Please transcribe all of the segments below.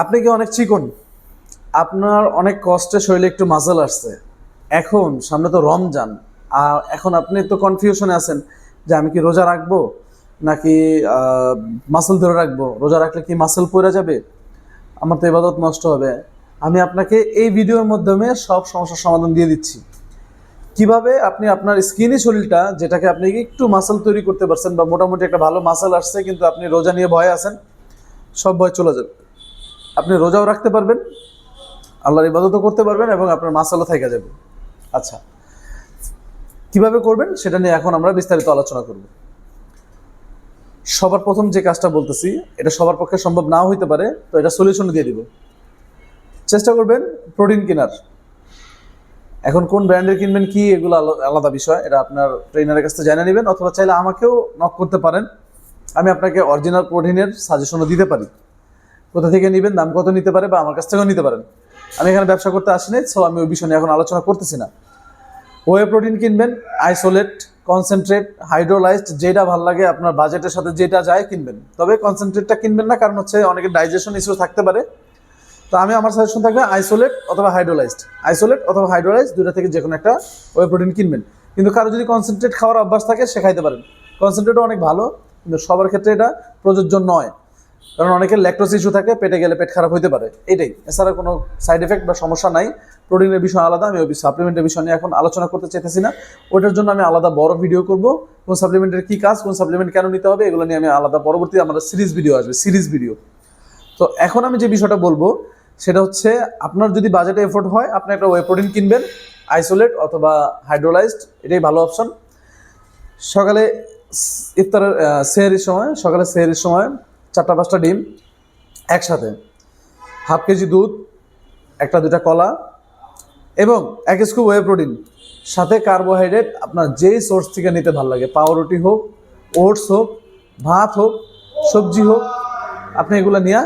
আপনি কি অনেক চিকন? আপনার অনেক কষ্টে শরীরে একটু মাসেল আসছে। এখন সামনে তো রমজান। আর এখন আপনি তো কনফিউশনে আছেন যে আমি কি রোজা রাখব? নাকি মাসেল ধরে রাখব? রোজা রাখলে কি মাসেল পড়ে যাবে? আমার তো এবাদত নষ্ট হবে। আমি আপনাকে এই ভিডিওর মাধ্যমে সব সমস্যার সমাধান দিয়ে দিচ্ছি। কীভাবে আপনি আপনার স্কিনি শরীরটা, যেটাকে আপনি একটু মাসেল তৈরি করতে পারছেন বা মোটামুটি একটা ভালো মাসেল আসছে, কিন্তু আপনি রোজা নিয়ে ভয় আছেন, সব ভয় চলে যাবে। আপনি রোজাও রাখতে পারবেন, আল্লাহর ইবাদতও করতে পারবেন এবং আপনার মাসালও থেকে যাবে। আচ্ছা কীভাবে করবেন সেটা নিয়ে এখন আমরা বিস্তারিত আলোচনা করব। সবার প্রথম যে কাজটা বলতেছি, এটা সবার পক্ষে সম্ভব নাও হইতে পারে, তো এটা সলিউশন দিয়ে দিব। চেষ্টা করবেন প্রোটিন কেনার। এখন কোন ব্র্যান্ডের কিনবেন কি, এগুলো আলা- আলাদা বিষয়, এটা আপনার ট্রেনারের কাছ থেকে জেনে নেবেন, অথবা চাইলে আমাকেও নক করতে পারেন। আমি আপনাকে অরিজিনাল প্রোটিনের সাজেশনও দিতে পারি। কোথা থেকে নেবেন, দাম কত নিতে পারে বা আমার কাছ থেকেও নিতে পারেন। আমি এখানে ব্যবসা করতে আসিনি সো আমি ওই বিষয় নিয়ে এখন আলোচনা করতেছি না। ওয়ে প্রোটিন কিনবেন আইসোলেট কনসেন্ট্রেট হাইড্রোলাইজড যেটা ভালো লাগে আপনার বাজেটের সাথে যেটা যায় কিনবেন। তবে কনসেন্ট্রেটটা কিনবেন না, কারণ হচ্ছে অনেকের ডাইজেশন ইস্যু থাকতে পারে। তো আমি আমার সাজেশন থাকবে আইসোলেট অথবা হাইড্রোলাইজড আইসোলেট অথবা হাইড্রোলাইজ দুটা থেকে যে কোনো একটা ওয়ে প্রোটিন কিনবেন। কিন্তু কারও যদি কনসেন্ট্রেট খাওয়ার অভ্যাস থাকে, সে খাইতে পারেন। কনসেন্ট্রেটও অনেক ভালো, কিন্তু সবার ক্ষেত্রে এটা প্রযোজ্য নয়। কারণ অনেকের ল্যাকটোস ইস্যু থাকে, পেটে গেলে পেট খারাপ হতে পারে। এটাই। এছাড়া কোনো সাইড এফেক্ট বা সমস্যা নাই। প্রোটিনের বিষয় আলাদা, আমি ওই সাপ্লিমেন্টের বিষয় নিয়ে এখন আলোচনা করতে চাইতেছি না। ওটার জন্য আমি আলাদা বড় ভিডিও করব। কোন সাপ্লিমেন্টের কী কাজ, কোন সাপ্লিমেন্ট কেন নিতে হবে, এগুলো নিয়ে আমি আলাদা পরবর্তী আমার সিরিজ ভিডিও আসবে সিরিজ ভিডিও তো এখন আমি যে বিষয়টা বলব, সেটা হচ্ছে আপনার যদি বাজেটে এফোর্ট হয়, আপনি একটা ওয়ে প্রোটিন কিনবেন আইসোলেট অথবা হাইড্রোলাইজড এটাই ভালো অপশন সকালে ইফতারের সেহরির সময়, সকালে সেহরির সময় চারটা পাঁচটা ডিম একসাথে। হাফ কেজি দুধ একটা দুটা কলা এবং এক স্কুপ ওয়ে প্রোটিন সাথে কার্বোহাইড্রেট আপনার যেই সোর্স থেকে নিতে ভালো লাগে পাউরুটি হোক ওটস হোক ভাত হোক সবজি হোক আপনি এগুলো নিয়ে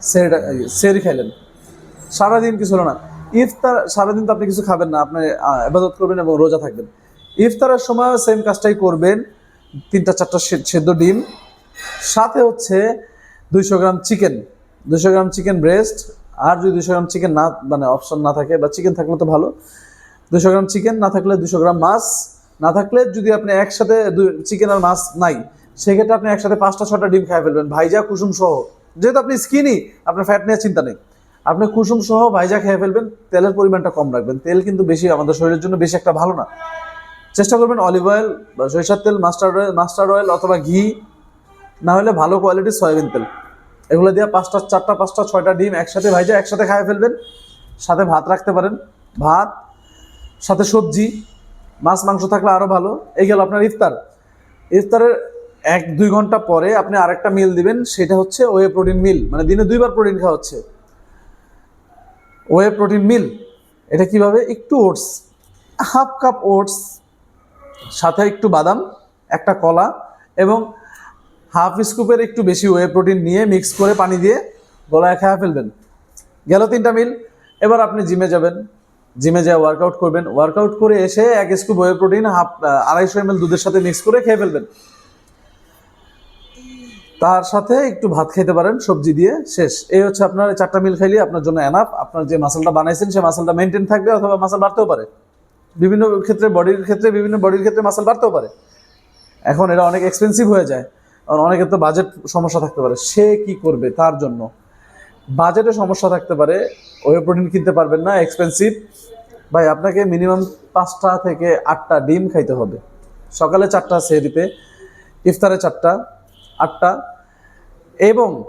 সেরিটা সেরি খাইলেন। সারাদিন কিছু হলো না। ইফতার সারাদিন তো আপনি কিছু খাবেন না আপনি আহ, ইবাদত করবেন এবং রোজা থাকবেন। ইফতারের সময় সেম কাজটাই করবেন তিনটা চারটা সেদ্ধ ডিম। সাথে হচ্ছে দুইশো গ্রাম চিকেন দুশো গ্রাম চিকেন ব্রেস্ট আর যদি দুশো গ্রাম চিকেন না মানে অপশন না থাকে, বা চিকেন থাকলে তো ভালো। দুশো গ্রাম চিকেন, না থাকলে দুশো গ্রাম মাছ, না থাকলে যদি আপনি একসাথে চিকেন আর মাছ নাই, সেক্ষেত্রে আপনি একসাথে পাঁচটা ছটা ডিম খাই ফেলবেন, ভাইজা, কুসুম সহ। যেহেতু আপনি স্কিনি আপনার ফ্যাট নিয়ে চিন্তা নেই। আপনি কুসুম সহ ভাইজা খেয়ে ফেলবেন, তেলের পরিমাণটা কম রাখবেন। তেল কিন্তু বেশি, আমাদের শরীরের জন্য বেশি একটা ভালো না। চেষ্টা করবেন অলিভ অয়েল বা সরিষার তেল মাস্টার্ড অয়েল মাস্টার্ড অয়েল অথবা ঘি, না হলে ভালো কোয়ালিটির সয়াবিন তেল। এগুলো দিয়ে পাঁচটা, চারটা, পাঁচটা, ছয়টা ডিম একসাথে ভাইজা একসাথে খাই ফেলবেন। সাথে ভাত রাখতে পারেন। ভাত, সাথে সবজি। মাছ, মাংস থাকলে আরও ভালো। এই গেল আপনার ইফতার। ইফতারের এক, দুই ঘণ্টা পরে আপনি আরেকটা মিল দিবেন। সেটা হচ্ছে ওয়ে প্রোটিন মিল মানে দিনে দুইবার প্রোটিন খাওয়া হচ্ছে। ওয়ে প্রোটিন মিল এটা কীভাবে? একটু ওটস হাফ কাপ ওটস সাথে একটু বাদাম, একটা কলা এবং হাফ স্কুপের একটু বেশি ওয়ে প্রোটিন নিয়ে মিক্স করে পানি দিয়ে গলায় খাওয়া ফেলবেন। গেল তিনটা মিল এবার আপনি জিমে যাবেন। জিমে যা ওয়ার্কআউট করবেন। ওয়ার্কআউট করে এসে এক স্কুপ ওয়ে প্রোটিন হাফ আড়াইশো এম দুধের সাথে মিক্স করে খেয়ে ফেলবেন। তার সাথে একটু ভাত খেতে পারেন, সবজি দিয়ে, শেষ। এই হচ্ছে আপনার চারটা মিল খাইলে আপনার জন্য এনাফ আপনার যে মাসালটা বানাইছেন সেই মাসালটা মেনটেন থাকবে অথবা মাসাল বাড়তেও পারে। বিভিন্ন ক্ষেত্রে বডির ক্ষেত্রে, বিভিন্ন বডির ক্ষেত্রে মাসাল বাড়তেও পারে। এখন এটা অনেক এক্সপেন্সিভ হয়ে যায়। অনেকের তো বাজেট সমস্যা থাকতে পারে। সে কি করবে? তার জন্য। বাজেটে সমস্যা থাকতে পারে ওয়ে প্রোটিন কিনতে পারবেন না এক্সপেন্সিভ ভাই, আপনাকে মিনিমাম পাঁচটা থেকে আটটা ডিম খাইতে হবে। সকালে চারটা সেরিতে ইফতারে চারটা, আটটা। এবং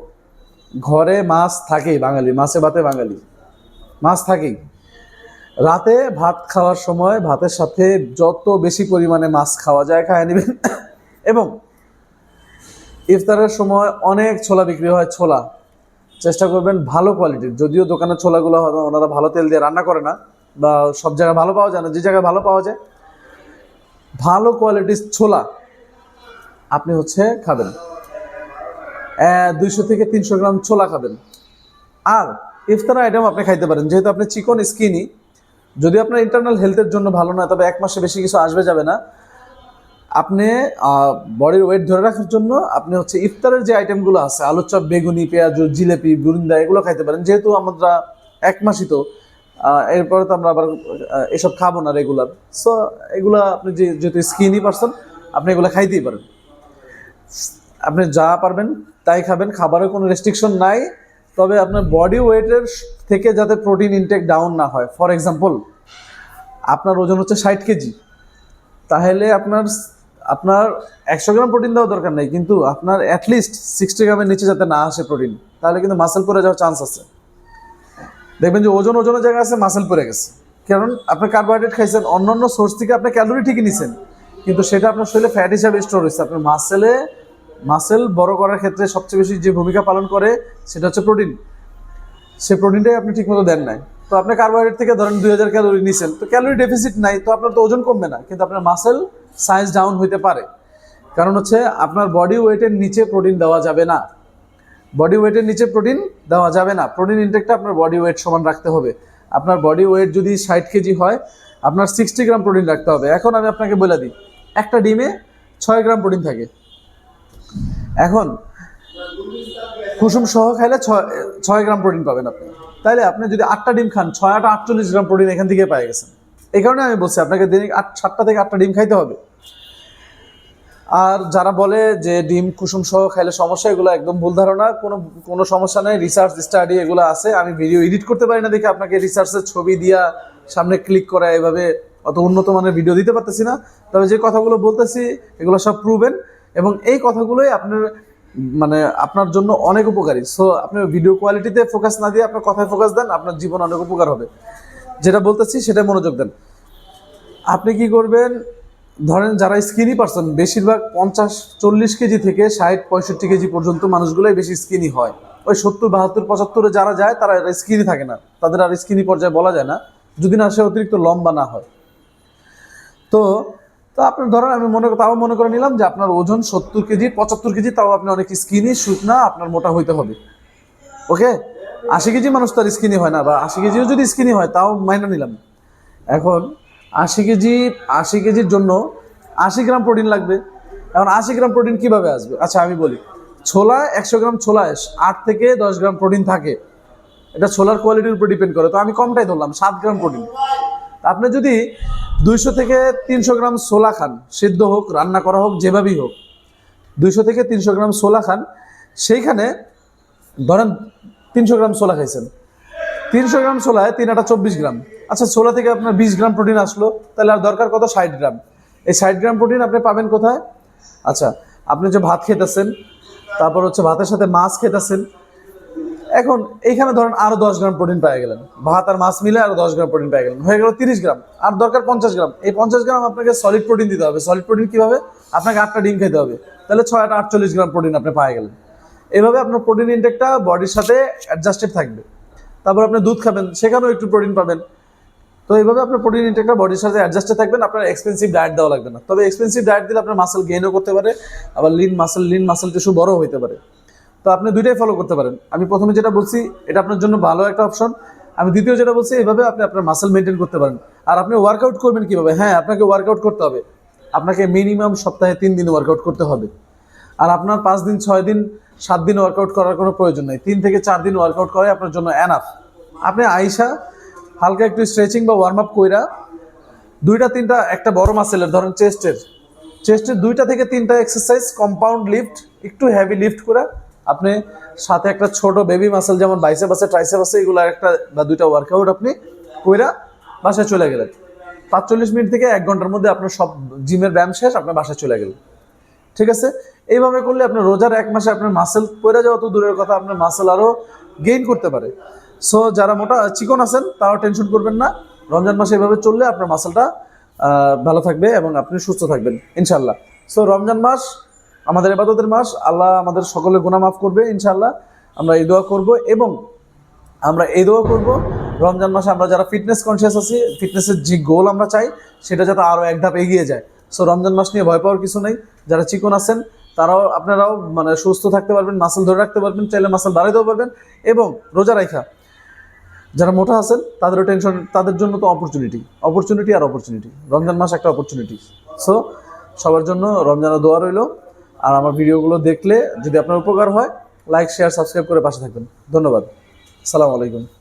ঘরে মাছ থাকেই বাঙালি, মাছে ভাতে বাঙালি। মাছ থাকেই। রাতে ভাত খাওয়ার সময় ভাতের সাথে যত বেশি পরিমাণে মাছ খাওয়া যায় খায় নেবেন। এবং ইফতারের সময় অনেক ছোলা বিক্রি হয়, ছোলা। চেষ্টা করবেন ভালো কোয়ালিটির যদিও দোকানের ছোলাগুলো হয়তো ওনারা ভালো তেল দিয়ে রান্না করে না, বা সব জায়গায় ভালো পাওয়া যায় না, যে জায়গায় ভালো পাওয়া যায়, ভালো কোয়ালিটির ছোলা আপনি হচ্ছে খাবেন। দুইশো থেকে তিনশো গ্রাম ছোলা খাবেন। আর ইফতার আইটেম আপনি খাইতে পারেন। যেহেতু আপনি চিকন স্কিনি যদি আপনার ইন্টারনাল হেলথের জন্য ভালো না, তবে এক মাসে বেশি কিছু আসবে যাবে না। আপনি বডির ওয়েট ধরে রাখার জন্য আপনি হচ্ছে ইফতারের যে আইটেমগুলো আছে চপ বেগুনি, পেঁয়াজ, জিলেপি বুরিন্দা এগুলো খাইতে পারেন। যেহেতু আমরা এক মাসই তো এরপরে তো আমরা আবার এসব খাব না রেগুলার সো এগুলো আপনি যে, যেহেতু স্কিনি পারসন আপনি এগুলো খাইতেই পারেন। আপনি যা পারবেন তাই খাবেন, খাবারের কোনো রেস্ট্রিকশন নাই। তবে আপনার বডি ওয়েটের থেকে যাতে প্রোটিন ইনটেক ডাউন না হয়। ফর এক্সাম্পল আপনার ওজন হচ্ছে ষাট কেজি। তাহলে আপনার আপনার একশো গ্রাম প্রোটিন দেওয়া দরকার নেই, কিন্তু আপনার অ্যাটলিস্ট সিক্সটি গ্রামের নিচে যাতে না আসে প্রোটিন তাহলে কিন্তু মাসেল পরে যাওয়ার চান্স আছে। দেখবেন যে ওজন ওজনের জায়গায় আছে মাসেল পরে গেছে। কারণ আপনি কার্বোহাইড্রেট খাইছেন, অন্যান্য সোর্স থেকে আপনি ক্যালোরি ঠিকই নিছেন, কিন্তু সেটা আপনার শরীরে ফ্যাট হিসাবে স্টোর হয়েছে। আপনার মাসেলে মাসেল বড় করার ক্ষেত্রে সবচেয়ে বেশি যে ভূমিকা পালন করে, সেটা হচ্ছে প্রোটিন সে প্রোটিনটাই আপনি ঠিকমতো দেন নাই। তো আপনি কার্বোহাইড্রেট থেকে ধরেন দুই হাজার ক্যালোরি নিছেন, তো ক্যালোরি ডেফিসিট নাই, তো আপনার তো ওজন কমবে না, কিন্তু আপনার মাসেল সাইজ ডাউন হইতে পারে। কারণ হচ্ছে আপনার বডি ওয়েটের নিচে প্রোটিন দেওয়া যাবে না। বডি ওয়েটের নিচে প্রোটিন দেওয়া যাবে না। প্রোটিন ইনটেকটা আপনার বডি ওয়েট সমান রাখতে হবে। আপনার বডি ওয়েট যদি ষাট কেজি হয়, আপনার সিক্সটি গ্রাম প্রোটিন রাখতে হবে। এখন আমি আপনাকে বলে দিই, একটা ডিমে ছয় গ্রাম প্রোটিন থাকে। এখন কুসুম সহ খাইলে ছয় ছয় গ্রাম প্রোটিন পাবেন আপনি। তাইলে আপনি যদি আটটা ডিম খান, ছয় আট আটচল্লিশ গ্রাম প্রোটিন এখান থেকে পেয়ে গেছেন। এই কারণে আমি বলছি, আপনাকে দিনে আট, সাতটা থেকে আটটা ডিম খাইতে হবে। আর যারা বলে যে ডিম কুসুম সহ খাইলে সমস্যা, এগুলো একদম ভুল ধারণা। কোনো কোনো সমস্যা নেই রিসার্চ স্টাডি এগুলো আছে। আমি ভিডিও এডিট করতে পারি না দেখে আপনাকে রিসার্চের ছবি দিয়া সামনে ক্লিক করা এভাবে অত উন্নত মানের ভিডিও দিতে পারতেছি না। তবে যে কথাগুলো বলতেছি, এগুলো সব প্রুভেন এবং এই কথাগুলোই আপনার মানে আপনার জন্য অনেক উপকারী। সো আপনি ভিডিও কোয়ালিটিতে ফোকাস না দিয়ে আপনার কথায় ফোকাস দেন, আপনার জীবন অনেক উপকার হবে। যেটা বলতেছি সেটা মনোযোগ দেন। আপনি কি করবেন, ধরেন যারা স্কিনি পারসন বেশিরভাগ পঞ্চাশ, চল্লিশ কেজি থেকে ষাট, পঁয়ষট্টি কেজি পর্যন্ত মানুষগুলোই বেশি স্কিনি হয়। ওই সত্তর, বাহাত্তর, পঁচাত্তরে যারা যায়, তারা স্কিনি থাকে না। তাদের আর স্কিনি পর্যায়ে বলা যায় না। যদি না, সে অতিরিক্ত লম্বা না হয়। তো তো আপনার ধরেন আমি মনে তাও মনে করে নিলাম যে আপনার ওজন সত্তর কেজি, পঁচাত্তর কেজি, তাও আপনি অনেক স্কিনি শুকনা আপনার মোটা হইতে হবে। ওকে আশি কেজি মানুষ তার স্কিনি হয় না, বা আশি কেজিও যদি স্কিনি হয়, তাও মাইনে নিলাম। এখন আশি কেজি, আশি কেজির জন্য আশি গ্রাম প্রোটিন লাগবে। এখন আশি গ্রাম প্রোটিন কীভাবে আসবে? আচ্ছা আমি বলি। ছোলা একশো গ্রাম ছোলায় আট থেকে দশ গ্রাম প্রোটিন থাকে। এটা ছোলার কোয়ালিটির উপর ডিপেন্ড করে। তো আমি কমটাই ধরলাম, সাত গ্রাম প্রোটিন আপনি যদি দুইশো থেকে তিনশো গ্রাম সোলা খান, সিদ্ধ হোক, রান্না করা হোক, যেভাবেই হোক। দুইশো থেকে তিনশো গ্রাম সোলা খান, সেইখানে ধরেন তিনশো গ্রাম সোলা খাইছেন। তিনশো গ্রাম সোলায় তিন আটা চব্বিশ গ্রাম। আচ্ছা সোলা থেকে আপনার বিশ গ্রাম প্রোটিন আসলো, তাহলে আর দরকার কত? ষাট গ্রাম। এই ষাট গ্রাম প্রোটিন আপনি পাবেন কোথায়? আচ্ছা আপনি যে ভাত খেতেছেন, তারপর হচ্ছে ভাতের সাথে মাছ খেতেছেন এখন এইখানে ধরেন আরও দশ গ্রাম প্রোটিন পেয়ে গেলেন। ভাত আর মাছ মিলে আরও দশ গ্রাম প্রোটিন পেয়ে গেলেন। হয়ে গেল তিরিশ গ্রাম। আর দরকার পঞ্চাশ গ্রাম। এই পঞ্চাশ গ্রাম আপনাকে সলিড প্রোটিন দিতে হবে। সলিড প্রোটিন কীভাবে? আপনাকে আটটা ডিম খেতে হবে। তাহলে ছয় আট আটচল্লিশ গ্রাম প্রোটিন আপনি পেয়ে গেলেন। এভাবে আপনার প্রোটিন ইনটেকটা বডির সাথে অ্যাডজাস্টেড থাকবে। তারপর আপনি দুধ খাবেন, সেখানেও একটু প্রোটিন পাবেন। তো এইভাবে আপনার প্রোটিন ইনটেকটা বডির সাথে অ্যাডজাস্টে থাকবেন। আপনার এক্সপেন্সিভ ডায়েট দেওয়া লাগবে না। তবে এক্সপেন্সিভ ডায়েট দিলে আপনার মাসেল গেইনও করতে পারে। আবার lean muscle lean muscle tissue বড়ও হইতে পারে। তো আপনি দুইটাই ফলো করতে পারেন। আমি প্রথমে যেটা বলছি, এটা আপনার জন্য ভালো একটা অপশন আমি দ্বিতীয় যেটা বলছি এইভাবে আপনি আপনার মাসেল মেনটেন করতে পারেন। আর আপনি ওয়ার্কআউট করবেন কীভাবে? হ্যাঁ আপনাকে ওয়ার্কআউট করতে হবে। আপনাকে মিনিমাম সপ্তাহে তিন দিন ওয়ার্কআউট করতে হবে। আর আপনার পাঁচ দিন, ছয় দিন, সাত দিন ওয়ার্কআউট করার কোনো প্রয়োজন নেই। তিন থেকে চার দিন ওয়ার্কআউট করে আপনার জন্য অ্যানাফ আপনি আইসা হালকা একটু স্ট্রেচিং বা ওয়ার্ম আপ কইরা দুইটা, তিনটা, একটা বড় মাসেলের ধরেন চেস্টের চেস্টের দুইটা থেকে তিনটা এক্সারসাইজ কম্পাউন্ড লিফট একটু হেভি লিফট করে আপনি সাথে একটা ছোট বেবি মাসেল যেমন বাইসেপ আছে ট্রাইসেপ আছে, এগুলো একটা বা দুইটা ওয়ার্কআউট আপনি কইরা বাসায় চলে গেলেন। পাঁচচল্লিশ মিনিট থেকে এক ঘণ্টার মধ্যে আপনার সব জিমের ব্যায়াম শেষ আপনার বাসায় চলে গেলেন। ঠিক আছে? এইভাবে করলে আপনার রোজার এক মাসে আপনার মাসেল পড়ে যাওয়া তো দূরের কথা, আপনার মাসেল আরও গেইন করতে পারে। সো যারা মোটা চিকন আছেন, তারাও টেনশন করবেন না। রমজান মাসে এভাবে চললে আপনার মাসেলটা ভালো থাকবে এবং আপনি সুস্থ থাকবেন ইনশাল্লাহ সো রমজান মাস আমাদের এবাদতের মাস, আল্লাহ আমাদের সকলের গুণা মাফ করবে ইনশাল্লাহ আমরা এই দোয়া করব এবং আমরা এই দোয়া করব, রমজান মাসে আমরা যারা ফিটনেস কনসিয়াস আছি ফিটনেসের যে গোল আমরা চাই, সেটা যাতে আরও এক ধাপ এগিয়ে যায়। সো রমজান মাস নিয়ে ভয় পাওয়ার কিছু নেই। যারা চিকন আছেন, তারাও, আপনারাও মানে সুস্থ থাকতে পারবেন মাসেল ধরে রাখতে পারবেন, চাইলে মাসেল বাড়াইতেও পারবেন এবং রোজা রাখা যারা মোটা আছেন, তাদেরও টেনশন তাদের জন্য তো অপরচুনিটি অপরচুনিটি আর অপরচুনিটি রমজান মাস একটা অপরচুনিটি সো সবার জন্য রমজানের দোয়া রইল। আর আমার ভিডিওগুলো দেখলে যদি আপনার উপকার হয় লাইক শেয়ার সাবস্ক্রাইব করে পাশে থাকবেন। ধন্যবাদ। সালাম আলাইকুম।